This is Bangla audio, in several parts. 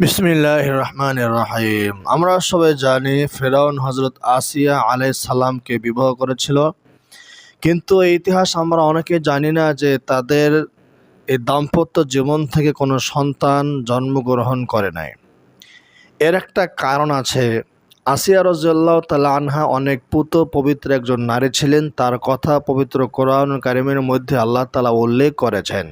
বিসমিল্লাহ রহমান রাহিম আমরা সবাই জানি ফেরাউন হজরত আসিয়া আলাই সালামকে বিবাহ করেছিল। কিন্তু এই ইতিহাস আমরা অনেকে জানি না যে তাদের এই দাম্পত্য জীবন থেকে কোনো সন্তান জন্মগ্রহণ করে নাই। এর একটা কারণ আছে, আসিয়া রজাল্লাহ তালা আনহা অনেক পুত পবিত্র একজন নারী ছিলেন। তার কথা পবিত্র কোরআন কারিমের মধ্যে আল্লাহ তালা উল্লেখ করেছেন।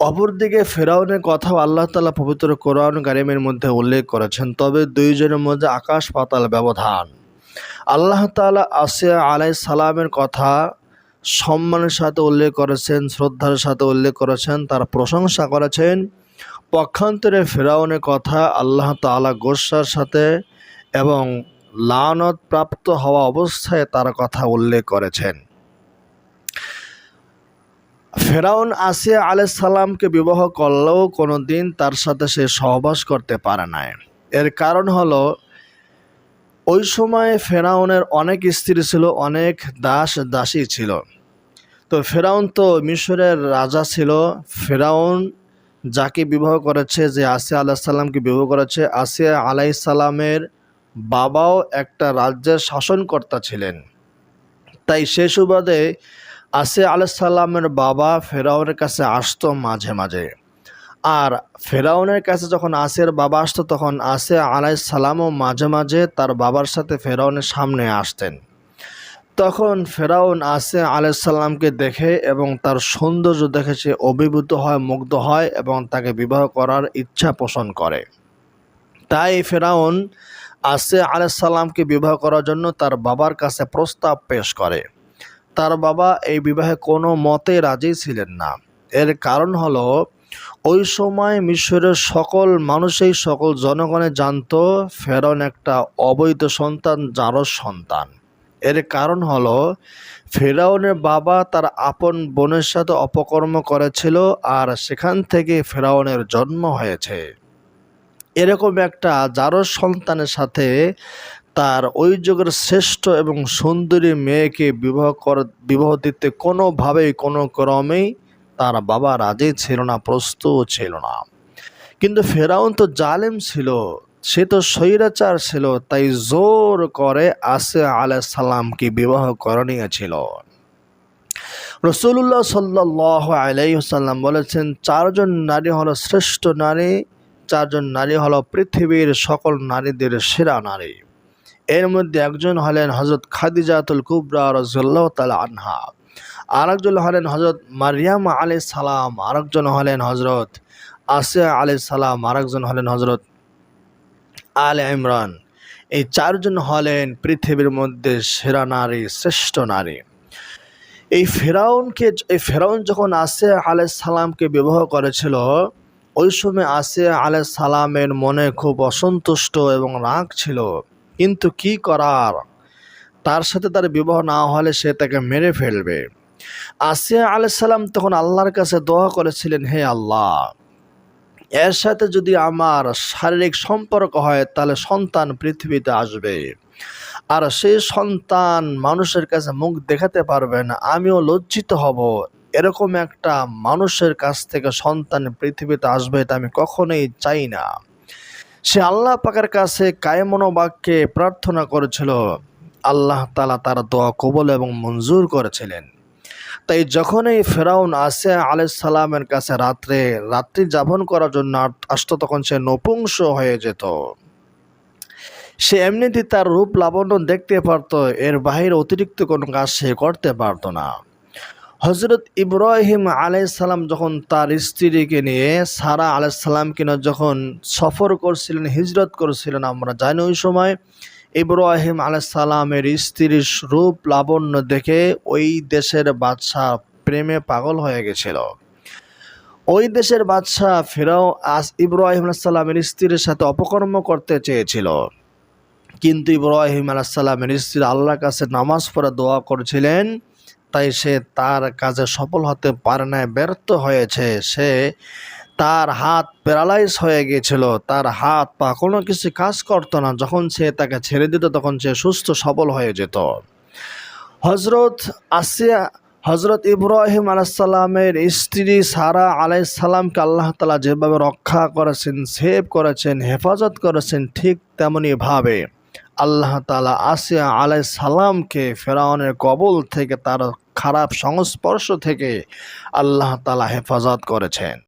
অপরদিকে ফেরাউনের কথাও আল্লাহ তালা পবিত্র কোরআন কারিমের মধ্যে উল্লেখ করেছেন, তবে দুইজনের মধ্যে আকাশ পাতাল ব্যবধান। আল্লাহ তালা আসিয়া আলাই সালামের কথা, সম্মানের সাথে উল্লেখ করেছেন, শ্রদ্ধার সাথে উল্লেখ করেছেন, তার প্রশংসা করেছেন। পক্ষান্তরে ফেরাউনের কথা আল্লাহ তালা গোসার সাথে এবং লানত প্রাপ্ত হওয়া অবস্থায় তার কথা উল্লেখ করেছেন। ফেরাউন আসিয়া আলাই সালামকে বিবাহ করলেও কোনো দিন তার সাথে সে সহবাস করতে পারে নাই। এর কারণ হলো, ওই সময় ফেরাউনের অনেক স্ত্রী ছিল, অনেক দাস দাসী ছিল। তো ফেরাউন তো মিশরের রাজা ছিল। ফেরাউন যাকে বিবাহ করেছে, যে আসিয়া আলাহ সাল্লামকে বিবাহ করেছে, আসিয়া আলাই সালামের বাবাও একটা রাজ্যের শাসনকর্তা ছিলেন। তাই সে সুবাদে আসে আলাইসাল্লামের বাবা ফেরাউনের কাছে আসতো মাঝে মাঝে। আর ফেরাউনের কাছে যখন আসের বাবা আসতো, তখন আসে আলাইসাল্লামও মাঝে মাঝে তার বাবার সাথে ফেরাউনের সামনে আসতেন। তখন ফেরাউন আসে আলাইসাল্লামকে দেখে এবং তার সৌন্দর্য দেখে সে অভিভূত হয়, মুগ্ধ হয় এবং তাকে বিবাহ করার ইচ্ছা পোষণ করে। তাই ফেরাউন আসে আলাইসাল্লামকে বিবাহ করার জন্য তার বাবার কাছে প্রস্তাব পেশ করে। তার বাবা এই বিবাহে কোনো মতে রাজি ছিলেন না। এর কারণ হলো, ওই সময় মিশরের সকল মানুষই সকল জনগণে জানত, ফেরন একটা অবৈধ সন্তান যারও সন্তান। এর কারণ হলো, ফেরাউনের বাবা তার আপন বোনের সাথে অপকর্ম করেছিল আর সেখান থেকে ফেরাউনের জন্ম হয়েছে। এরকম একটা যারও সন্তানের সাথে তার ওই যুগের শ্রেষ্ঠ এবং সুন্দরী মেয়েকে বিবাহ কর, বিবাহ দিতে কোনোভাবেই, কোনো ক্রমেই তার বাবা রাজি ছিল না, প্রস্তুত ছিল না। কিন্তু ফেরাউন তো জালেম ছিল, সে তো স্বৈরাচার ছিল, তাই জোর করে আসে আলাহ সাল্লামকে বিবাহ করে নিয়েছিল। রসুল্লাহ সাল্লাহ আলাইসাল্লাম বলেছেন, চারজন নারী হলো শ্রেষ্ঠ নারী, চারজন নারী হলো পৃথিবীর সকল নারীদের সেরা নারী। এর মধ্যে একজন হলেন হজরত খাদিজাতুল কুবরা রজুল্লাহ তালা আনহা। আরেকজন হলেন হজরত মারিয়াম আলি সালাম, আরেকজন হলেন হজরত আসিয়া আলি সালাম, আরেকজন হলেন হজরত আল ইমরান। এই চারজন হলেন পৃথিবীর মধ্যে সেরা নারী, শ্রেষ্ঠ নারী। এই ফেরাউনকে, এই ফেরাউন যখন আসিয়া আলাই সালামকে বিবাহ করেছিল, ওই সময় আসিয়া আলাই সালামের মনে খুব অসন্তুষ্ট এবং রাগ ছিল। কিন্তু কি করার? তার সাথে তার বিবাহ না হলে সে তাকে মেরে ফেলবে। আসিয়া আলাইসাল্লাম তখন আল্লাহর কাছে দোয়া করেছিলেন, হে আল্লাহ, এর সাথে যদি আমার শারীরিক সম্পর্ক হয়, তাহলে সন্তান পৃথিবীতে আসবে। আর সেই সন্তান মানুষের কাছে মুখ দেখাতে পারবে না, আমিও লজ্জিত হব। এরকম একটা মানুষের কাছ থেকে সন্তান পৃথিবীতে আসবে, এটা আমি কখনোই চাই না। সে আল্লাহ পাকের কাছে কায়মনোবাক্যে প্রার্থনা করেছিল। আল্লাহ তালা তার দোয়া কবল এবং মঞ্জুর করেছিলেন। তাই যখনই ফেরাউন আসে আলাইসাল্লামের কাছে রাত্রে, রাত্রি যাপন করার জন্য আসতো তখন সে নপুংস হয়ে যেত। সে এমনিতে তার রূপ লাবণ্য দেখতে পারত, এর বাহিরে অতিরিক্ত কোনো কাজ সে করতে পারত না। হজরত ইব্রাহিম আলাইসাল্লাম যখন তার স্ত্রীকে নিয়ে সারা আলাইসাল্লামকে কিনা যখন সফর করছিলেন, হিজরত করছিলেন, আমরা জানি ওই সময় ইব্রাহিম আলাইসাল্লামের স্ত্রীর রূপ লাবণ্য দেখে ওই দেশের বাদশাহ প্রেমে পাগল হয়ে গেছিল। ওই দেশের বাদশাহ ফেরাও আস ইব্রাহিম আলাইসাল্লামের স্ত্রীর সাথে অপকর্ম করতে চেয়েছিল। কিন্তু ইব্রাহিম আলাইসাল্লামের স্ত্রী আল্লাহর কাছে নামাজ পড়া দোয়া করছিলেন। তাই সে তার কাজে সফল হতে পারে না ব্যর্থ হয়েছে। সে তার হাত প্যারালাইজ হয়ে গিয়েছিল। তার হাত পা কোনো কিছু কাজ করতো না। যখন সে তাকে ছেড়ে দিত, তখন সে সুস্থ, সবল হয়ে যেত। হজরত আসিয়া হজরত ইব্রাহিম আলাইসাল্লামের স্ত্রী সারা আলাইসাল্লামকে আল্লাহ তালা যেভাবে রক্ষা করেছেন, সেভ করেছেন, হেফাজত করেছেন, ঠিক তেমনইভাবে আল্লাহ তালা আসিয়া আলাই সালামকে ফেরাউনের কবল থেকে তার খারাপ সংস্পর্শ থেকে আল্লাহ তালা হেফাজত করেছেন।